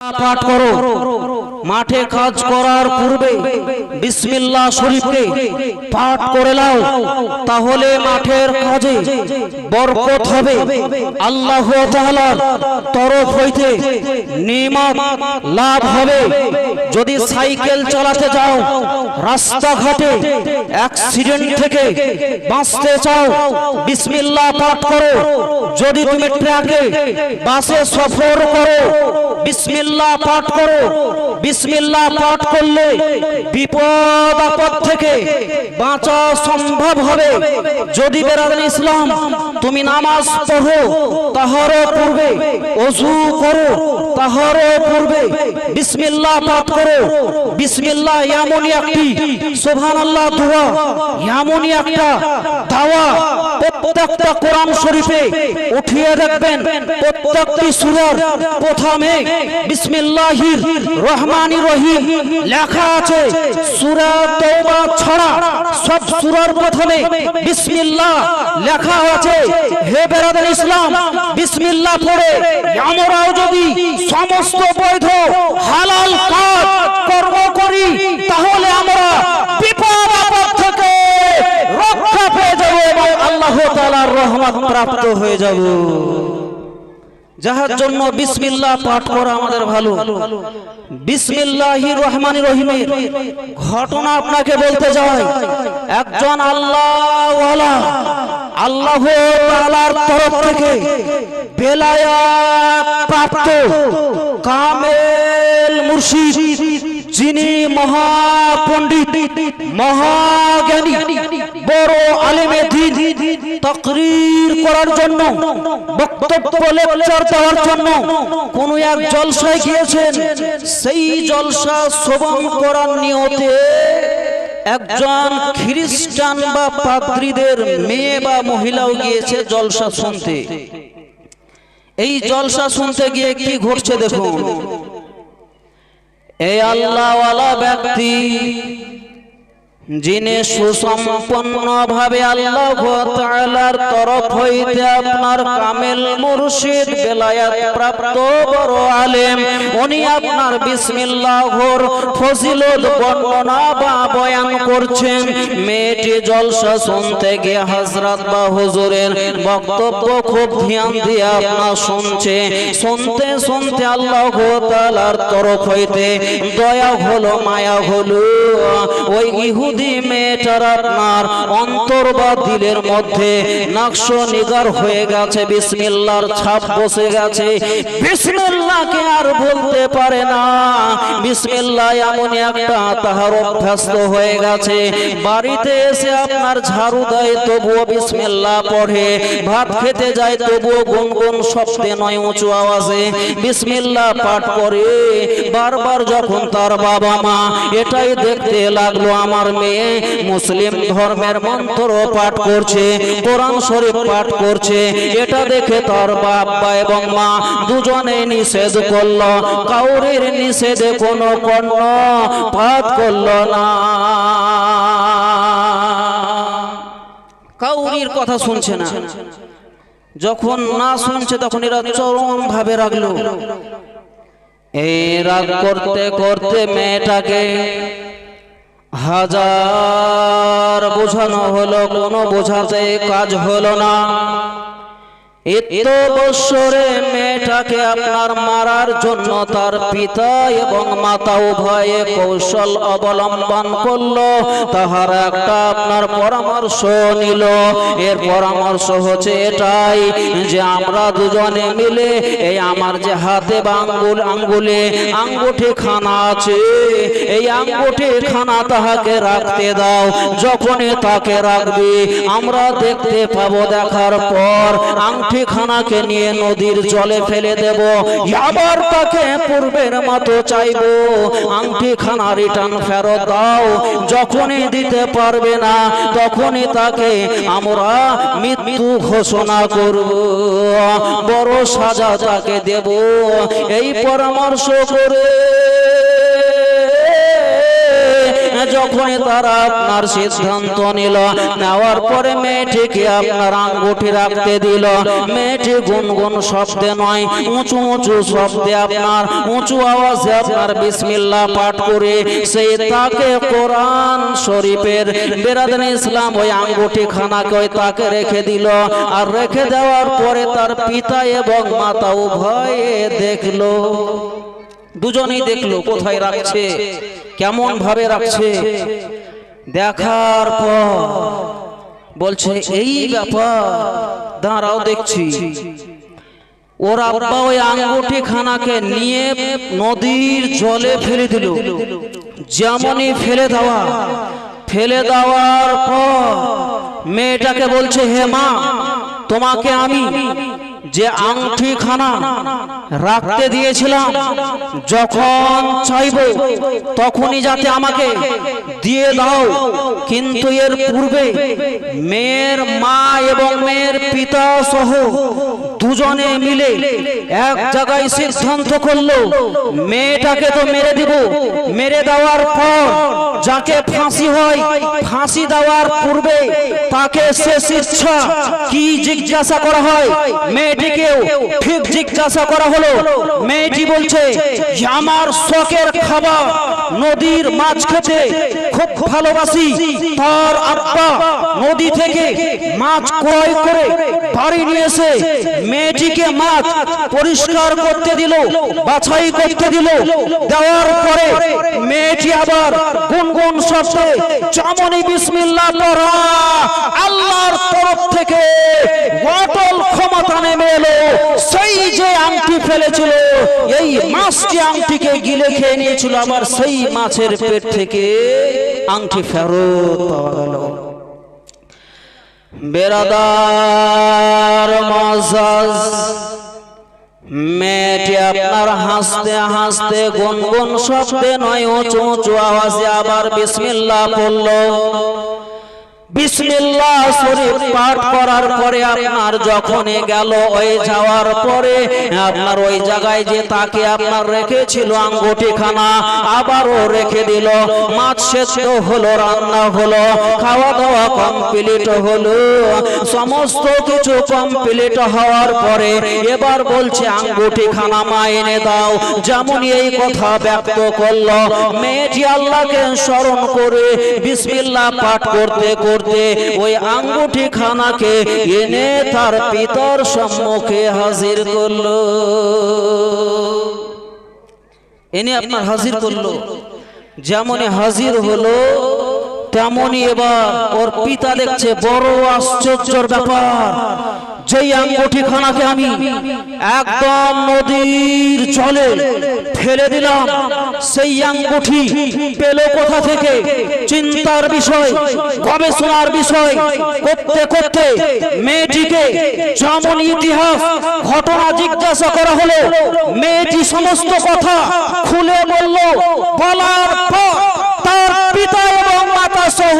পাঠ করো। মাঠে কাজ করার পূর্বে বিসমিল্লাহ শরীফকে পাঠ করে নাও, তাহলে মাঠের কাজে বরকত হবে। আল্লাহ তাআলার তরফ হইতে নিয়ামত লাভ হবে। যদি সাইকেল চালাতে যাও, রাস্তাঘাটে অ্যাক্সিডেন্ট থেকে বাঁচতে চাও, বিসমিল্লাহ পাঠ করো। যদি তুমি ট্রাকে, বাসে সফর করো, বিসমিল্লাহ পাঠ করো। বিসমিল্লাহ পাঠ করলে বিপদ আপদ থেকে বাঁচা সম্ভব হবে। যদি বেরাদান ইসলাম তুমি নামাজ পড়ো তাহার পূর্বে অজু করো তাহার পূর্বে বিসমিল্লাহ পাঠ করো। বিসমিল্লাহ এমনই একটি, সুবহানাল্লাহ, দোয়া। এমনই একটা দাওয়া প্রত্যেকটা কোরআন শরীফে উঠিয়ে রাখবেন প্রত্যেকটি সূরার প্রথমে বিসমিল্লাহির রহমানির রহিম লেখা আছে, সূরা তওবা ছড়া সব সূরার প্রথমে বিসমিল্লাহ লেখা আছে। হে বেরাদার ইসলাম, বিসমিল্লাহ পড়ে। আমরাও যদি সমস্ত বৈধ হালাল কাজ কর্ম করি তাহলে আমরা বিপদ আপদ থেকে রক্ষা পেয়ে যাব এবং আল্লাহ তাআলার রহমত প্রাপ্ত হয়ে যাব। যাহার জন্য বিসমিল্লাহ পাঠ করা আমাদের ভালো। বিসমিল্লাহির রহমানির রহিমের ঘটনা আপনাকে বলতে একজন আল্লাহ আল্লাহ তরফ থেকে প্রাপ্ত কামেল মুর্শিদ, যিনি মহাপণ্ডিত, মহাজ্ঞানী, বড় আলেমে দিন তকরির করার জন্য, বক্তব্য, লেকচার দেওয়ার জন্য কোন এক জলসায় গিয়েছেন। সেই জলসা শ্রবণ করার নিয়তে একজন খ্রিস্টান বা পাদ্রীদের মেয়ে বা মহিলাও গিয়েছে জলসা শুনতে। এই জলসা শুনতে গিয়ে কি ঘটছে দেখুন। এই আল্লাহওয়ালা ব্যক্তি যিনি সুসম্পন্ন ভাবে আল্লাহ তাআলার তরফ হইতে আপনার কামেল মুর্শিদ বেলায়াত প্রাপ্ত বড় আলেম, উনি আপনার বিসমিল্লাহর ফজিলত বর্ণনা বা বয়ান করছেন। মেয়েটি জলসা শুনতে গিয়ে হযরত বা হুজুরের বক্তব্য খুব ধ্যান দিয়ে আপনার শুনছে। শুনতে শুনতে আল্লাহ তাআলার তরফ হইতে দয়া হলো, মায়া হলো। ওই ইহুদি মেয়েটার আপনার অন্তর বা দিলের মধ্যে নাকশ নিগার হয়ে গেছে বিসমিল্লাহর ছাপ বসে গেছে বিসমিল্লাহকে আর বলতে পারে না। বিসমিল্লাহ এমন একটা তাহার অভ্যস্ত হয়ে গেছে। বাড়িতে এসে আপনার ঝাড়ু দেয়, তবুও বিসমিল্লাহ পড়ে। ভাত খেতে যায়, তবুও গুনগুন শব্দে নয়, উঁচু আওয়াজে বিসমিল্লাহ পাঠ করে। বারবার যখন তার বাবা মা এটাই দেখতে লাগল, আমার মেয়ে মুসলিম ধর্মের মন্ত্র পাঠ করছে, কোরআন শরীফ পাঠ করছে। এটা দেখে তার বাবা এবং মা দুজনে নিষেধ করল। কাউরের নিষেধে কোনো কর্ণ পাঠ করল না। কাউরির কথা শুনছে না। যখন না শুনছে তখন এরা চরম ভাবে রাখল এই রাগ করতে করতে মেয়েটাকে হাজার বোঝানো হলো কোনো বোঝাতে কাজ হলো না। এত বৎসরে মেয়েটাকে আপনার মারার জন্য তার পিতা এবং মাতা উভয়ে কৌশল অবলম্বন করল। তাহার একটা আপনার পরামর্শ নিল। এর পরামর্শ হচ্ছে এটাই যে আমরা দুজনে মিলে এই আমার যে হাতে বা আঙ্গুল আঙ্গুলে আঙ্গুঠি খানা আছে, এই আঙ্গুঠি খানা তাহাকে রাখতে দাও। যখনই তাকে রাখবি, আমরা দেখতে পাবো দেখার পর আংটি খানাকে নিয়ে নদীর জলে ফেলে দেব। আবার তাকে পূর্বের মতো চাইব। আংটি খানা রিটার্ন ফেরত দাও। যখনই দিতে পারবে না, তখনই তাকে আমরা মৃত্যু ঘোষণা করব। বড় সাজা তাকে দেব। এই পরামর্শ করে যখনই তারা আপনার সিদ্ধান্ত নিল, নেওয়ার পরে মেয়েটিকে আপনার আঙ্গুঠি রাখতে দিল। মেয়েটি গুনগুন শব্দে নয়, উঁচু উঁচু শব্দে আপনার উঁচু আওয়াজে আপনার বিসমিল্লাহ পাঠ করে সেই তাকে কোরআন শরীফের বেরাদান ইসলাম ওই আঙ্গুঠি খানাকে ওই তাকে রেখে দিল। আর রেখে দেওয়ার পরে তার পিতা এবং মাতা উভয়ে দেখল। দুজনেই দেখল কোথায় রাখছে কেমন ভাবে রাখছে। দেখার পর বলছে এই ব্যাপার দাঁড়াও দেখছি। ওর আব্বা ওই আঙ্গুঠি খানাকে নিয়ে নদীর জলে ফেলে দিল। যেমনই ফেলে দেওয়া ফেলে দেওয়ার পর মেয়েটাকে বলছে হে মা তোমাকে আমি যে আংটি খানা রাখতে দিয়েছিলাম, যখন চাইব তখনই যাতে আমাকে দিয়ে দাও। কিন্তু এর পূর্বে মেয়ের মা এবং মেয়ের পিতা সহ দুজনে মিলে এক জায়গায় সিদ্ধান্ত করল, মেয়েটাকে তো মেরে দিব। মেরে দেওয়ার পর যাকে ফাঁসি হয়, ফাঁসি দেওয়ার পূর্বে তাকে শেষ ইচ্ছা। কি জিজ্ঞাসা করা হয়? মেয়েটিকেও ঠিক জিজ্ঞাসা করা হলো। মেয়েটি বলছে আমার শখের খাবার। নদীর মাছ খেতে খুব ভালোবাসি। তার আব্বা নদী থেকে মাছ ক্রয় করে বাড়ি নিয়ে এসে মেয়েটিকে মাছ পরিষ্কার করতে দিল, বাছাই করতে দিল। দেওয়ার পরে মেয়েটি আবার গুনগুন শব্দে চামনি বিসমিল্লাহ পড়া আল্লাহর তরফ থেকে অটল ক্ষমতা নেমে এলো। সেই যে আংটি ফেলেছিল, এই মাছটি আংটিকে গিলে খেয়ে নিয়েছিল, আবার সেই মাছের পেট থেকে আংটি ফেরত পাওয়া গেল। বেরাদার মাজাজ, মেয়েটি আপনার হাসতে হাসতে গুনগুন শব্দে নয়, উঁচু উঁচু আওয়াজে আবার বিসমিল্লাহ পড়ল বিসমিল্লাহ শরীফ পাঠ করার পরে আপনার যখনই গেল ওই যাওয়ার পরে, আপনার ওই জায়গায় যে তাকে আপনার রেখেছিল আঙ্গুটি খানা আবারও রেখে দিল। মাছ হলো, রান্না হলো খাওয়া দাওয়া কমপ্লিট হলো। সমস্ত কিছু কমপ্লিট হওয়ার পরে এবার বলছে আঙ্গুটি খানা মা এনে দাও। যেমন এই কথা ব্যক্ত করল। মেয়েটি আল্লাহকে স্মরণ করে বিসমিল্লাহ পাঠ করতে করতে ওই আঙ্গুঠি খানাকে এনে তার পিতার সম্মুখে হাজির করল। এনে আপনার হাজির করল। যেমনই হাজির হলো, তেমনই এবার ওর পিতা দেখছে বড় আশ্চর্যর ব্যাপার। যেই আঙ্গুঠি খানাকে আমি একদম নদীর জলে ফেলে দিলাম, সেই আঙ্গুঠি পেল কোথা থেকে? চিন্তার বিষয়, গবেষণার বিষয়। করতে করতে মেয়েটিকে যেমন ইতিহাস, ঘটনা জিজ্ঞাসা করা হলো, মেয়েটি সমস্ত কথা খুলে বলল, বলার পর তার পিতা এবং সহ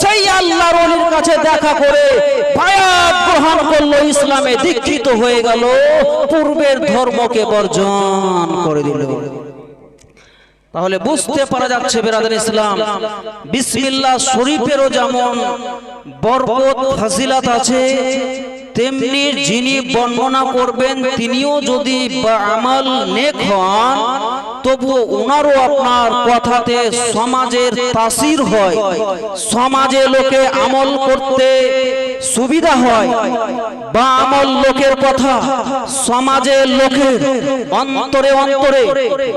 সেই আল্লাহর কাছে দেখা করে বায়াত গ্রহণ করল, ইসলামে দীক্ষিত হয়ে গেল, পূর্বের ধর্মকে বর্জন করে দিল। তাহলে বুঝতে পারা যাচ্ছে বেরাদার ইসলাম। বিসমিল্লাহ শরীফেরও যেমন বরকত ফাজিলাত আছে তেমনি যিনি বর্ণনা করবেন তিনিও যদি আমল নেক হন তবুও ওনারও আপনার কথাতে সমাজের তাসির হয়। সমাজে লোকে আমল করতে সুবিধা হয়। বা আমল লোকের কথা, সমাজের লোকের অন্তরে অন্তরে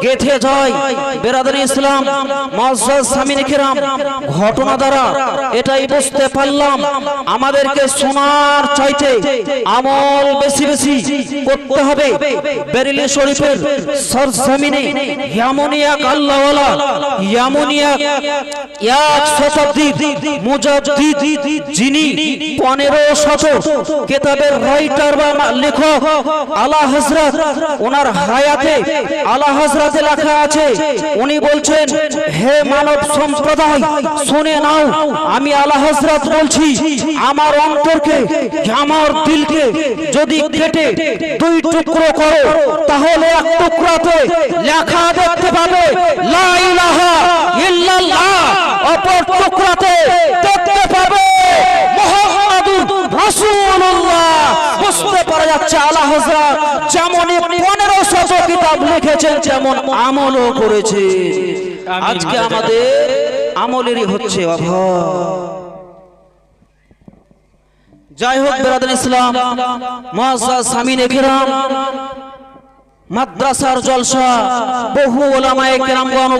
গেথে যায়। বেরাদারি ইসলাম মহাজ সামিন খেরাম ঘটনা দ্বারা এটাই বুঝতে পারলাম, আমাদেরকে শোনার চাইতে আমল বেশি বেশি করতে হবে। বেরিলি শরীফের সরজমিনে এমনই এক আল্লাহওয়ালা এমনই এক এক শতাব্দী মুজাদ্দিদ, যিনি পনেরো শত কেতাবের রাইটার বা লেখক আলা হজরত ওনার হায়াতে আলা হজরতে লেখা আছে, উনি বলছেন, হে মানব সম্প্রদায়, শুনে নাও, আমি আলা হজরত বলছি, আমার অন্তরকে, আমার দিলকে যদি কেটে দুই টুকরো করো, তাহলে এক টুকরাতে লেখা দেখতে পাবে, লা ইল্লাল্লাহ, অপর টুকরাতে দেখতে পাবে। রাসূলুল্লাহ বুঝতে পারা যাচ্ছে আলা হযরত যেমন 1500 কিতাব লিখেছেন আমলও করেছে। আজকে আমাদের আমলেরই হচ্ছে অভাব। হোক ইসলাম সামিন মাদ্রাসার জলসা বহু কেরামগণ